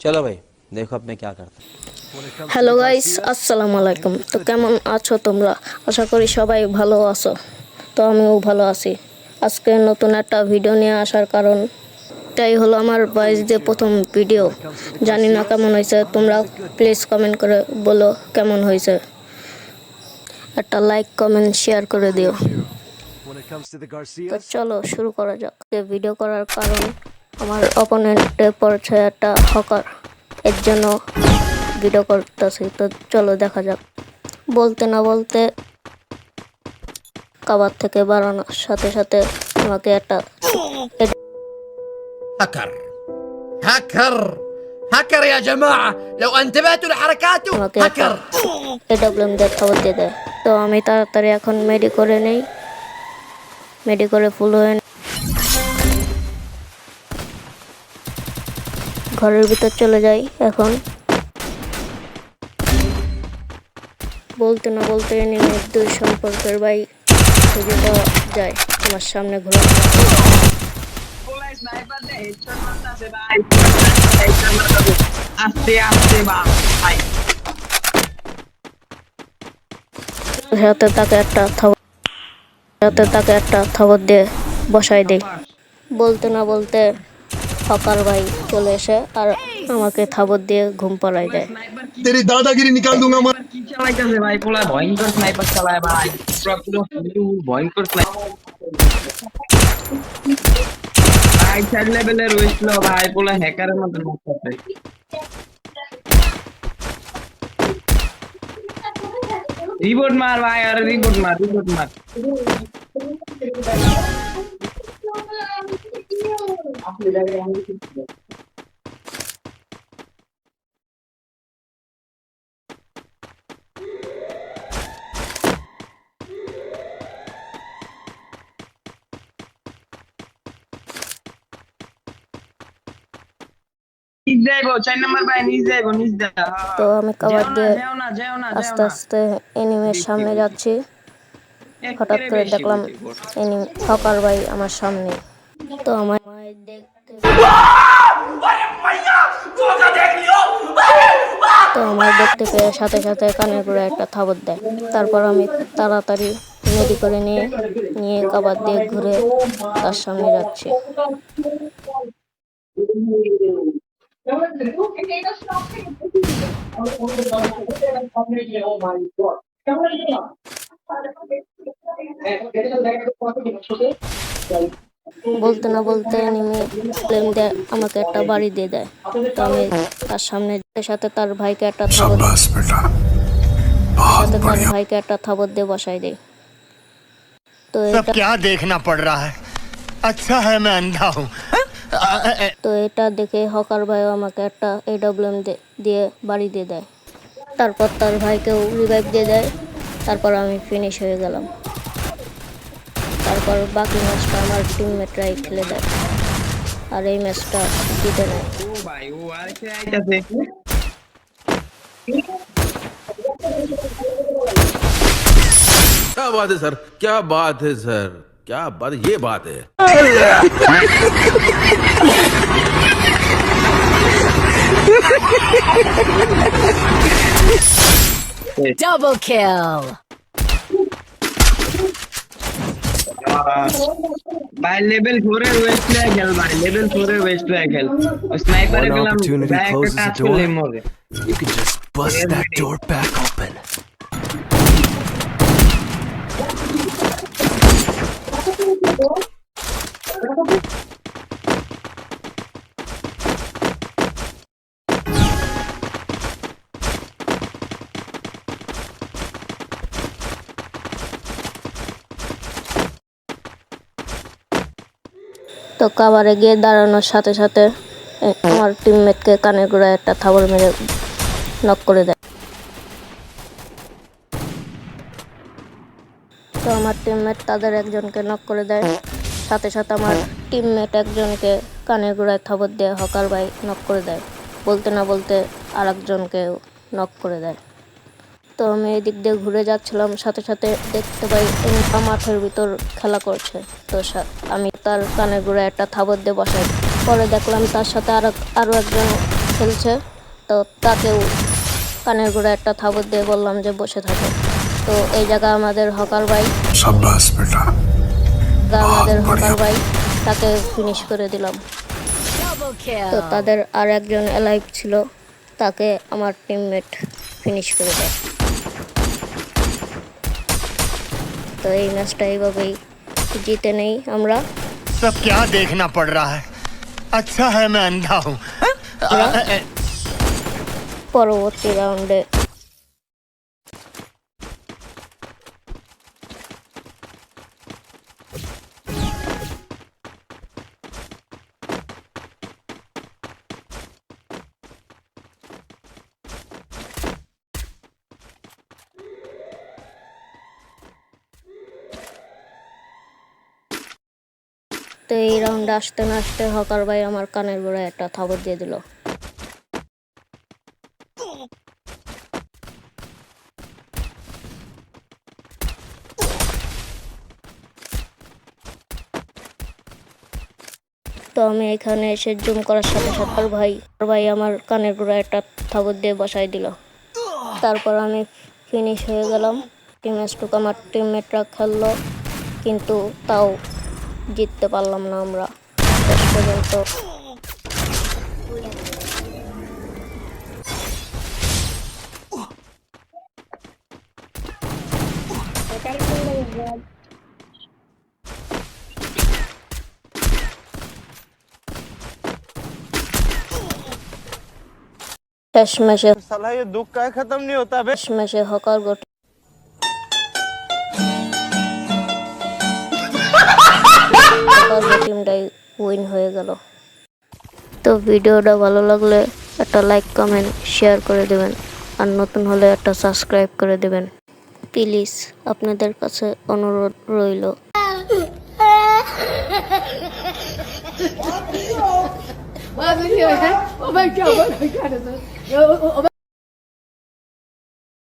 चलो भाई देखो अब मैं क्या करता हूँ হ্যালো গাইস আসসালামু আলাইকুম তো কেমন আছো তোমরা আশা করি সবাই ভালো আছো তো আমিও ভালো আছি আজকে নতুন একটা ভিডিও নিয়ে আসার কারণ এটাই হলো আমার বয়স দিয়ে প্রথম ভিডিও জানি না কেমন হয়েছে তোমরা প্লিজ কমেন্ট করে বলো কেমন হয়েছে একটা লাইক কমেন্ট শেয়ার করে দিও When it comes to the তো Garcias, চলো শুরু করা যাক এই ভিডিও করার কারণ আমার অপোনেন্টে পড়ছে একটা হকার এর জন্য ভিডিও করতেছি তো চলো দেখা যাক বলতে না বলতে কাবার থেকে বাড়ানোর সাথে সাথে আমাকে একটা هاكر هاكر هاكر يا جماعة لو انتبهتوا لحركاته আমাকে একটা هاكر এডব্লিউএম দিয়ে খবর দিয়ে দেয় তো আমি তাড়াতাড়ি এখন মেডি করে নেই মেডি করে ফুল হয়ে ঘরের ভিতর চলে যাই এখন। বলতে না বলতে নেমে দুই সম্পর্কের ভাই খুঁজে যায়। আমার সামনে ঘুরে সাথে তাকে একটা থবর সাথে তাকে একটা থবর দিয়ে বসাই দেই বলতে না বলতে হকার ভাই চলে এসে আর আমাকে থাবর দিয়ে ঘুম পালাই দেয়। তেরি দাদাগিরি নিকাল দুঙ্গা মার। কি চালাইতাছে ভাই পোলা? ভয়ঙ্কর স্নাইপার চালায় ভাই। পুরো ভয়ঙ্কর স্নাইপার ভাই চার লেভেলে রইছিল ভাই পোলা হ্যাকারের মতো মারতেছে। রিবোর্ড মার ভাই আর রিবোর্ড মার রিবোর্ড মার। তো আমি কাবার দিয়ে যেও না যেও না আস্তে আস্তে এনিমের সামনে যাচ্ছি। হঠাৎ করে দেখলাম এনিমি হকার ভাই আমার সামনে। তো আমার দেখতে তো আমার দেখতে পেয়ে সাথে সাথে কানের করে একটা থাবর দেয়। তারপর আমি তাড়াতাড়ি রেডি করে নিয়ে নিয়ে কাবার দিয়ে ঘুরে তার সামনে যাচ্ছি। বলতে না বলতে নেমে প্লেন দিয়ে আমাকে একটা বাড়ি দিয়ে দেয় তো আমি তার সামনে যেতে সাথে তার ভাইকে একটা থাবর সাথে তার ভাইকে একটা থাবর দিয়ে বসাই দেই তো सब এটা क्या देखना पड़ रहा है अच्छा है मैं अंधा हूँ তো এটা দেখে হকার ভাইও আমাকে একটা এডব্লিউএম দিয়ে বাড়ি দিয়ে দেয় তারপর তার ভাইকেও রিভাইভ দিয়ে দেয় তারপর আমি ফিনিশ হয়ে গেলাম তারপর বাকি ম্যাচটা আমার টিমমেটরাই খেলে দেয় আর এই ম্যাচটা জিতে নেয় ও ভাই ও আরেকটা আইতাছে क्या बात है सर क्या बात है सर क्या बात ये बात है Double kill. भाई लेवल फोर है वेस्ट पे खेल भाई। लेवल फोर है वेस्ट पे खेल स्नाइपर के बैक टास्क ले मोगे You can just bust that door. তো কাবারে গিয়ে দাঁড়ানোর সাথে সাথে আমার টিমমেটকে কানে গোড়ায় একটা থাবর মেরে নক করে দেয়। তো আমার টিমমেট তাদের একজনকে নক করে দেয়, সাথে সাথে আমার টিমমেট একজনকে কানের গোড়ায় থাবর দিয়ে হকার ভাই নক করে দেয়, বলতে না বলতে আর একজনকেও নক করে দেয়। তো আমি এদিক দিয়ে ঘুরে যাচ্ছিলাম সাথে সাথে দেখতে পাই রিম্পা মাঠের ভিতর খেলা করছে। তো আমি তার কানে ঘুরে একটা থাবর দিয়ে বসাই। পরে দেখলাম তার সাথে আরও আরও একজন খেলছে। তো তাকেও কানের ঘুরে একটা থাবর দিয়ে বললাম যে বসে থাকে। তো এই জায়গা আমাদের হকার ভাই। আমাদের হকার ভাই তাকে ফিনিশ করে দিলাম। তো তাদের আর একজন এলাইভ ছিল তাকে আমার টিমমেট ফিনিশ করে দেয়। তো এই ম্যাচটা এইভাবেই জিতে নেই আমরা सब क्या देखना पड़ रहा है अच्छा है मैं अंधा हूँ পরবর্তী রাউন্ডে তো এই রাউন্ডে আসতে না আসতে হকার ভাই আমার কানের গোড়ায় একটা থাবর দিয়ে দিল। তো আমি এখানে এসে জুম করার সাথে সাথে ভাই ভাই আমার কানের গোড়ায় একটা থাবর দিয়ে বসাই দিল। তারপর আমি ফিনিশ হয়ে গেলাম। টিম স্টুক আমার টিমমেটরা খেললো, কিন্তু তাও জিততে পারলাম না আমরা শেষ পর্যন্ত শেষমেশে साला ये दुख का खत्म नहीं होता बे শেষমেশে হকার গোট হকার টিমটাই উইন হয়ে গেল। তো ভিডিওটা ভালো লাগলে একটা লাইক কমেন্ট শেয়ার করে দেবেন। আর নতুন হলে একটা সাবস্ক্রাইব করে দেবেন। প্লিজ আপনাদের কাছে অনুরোধ রইল।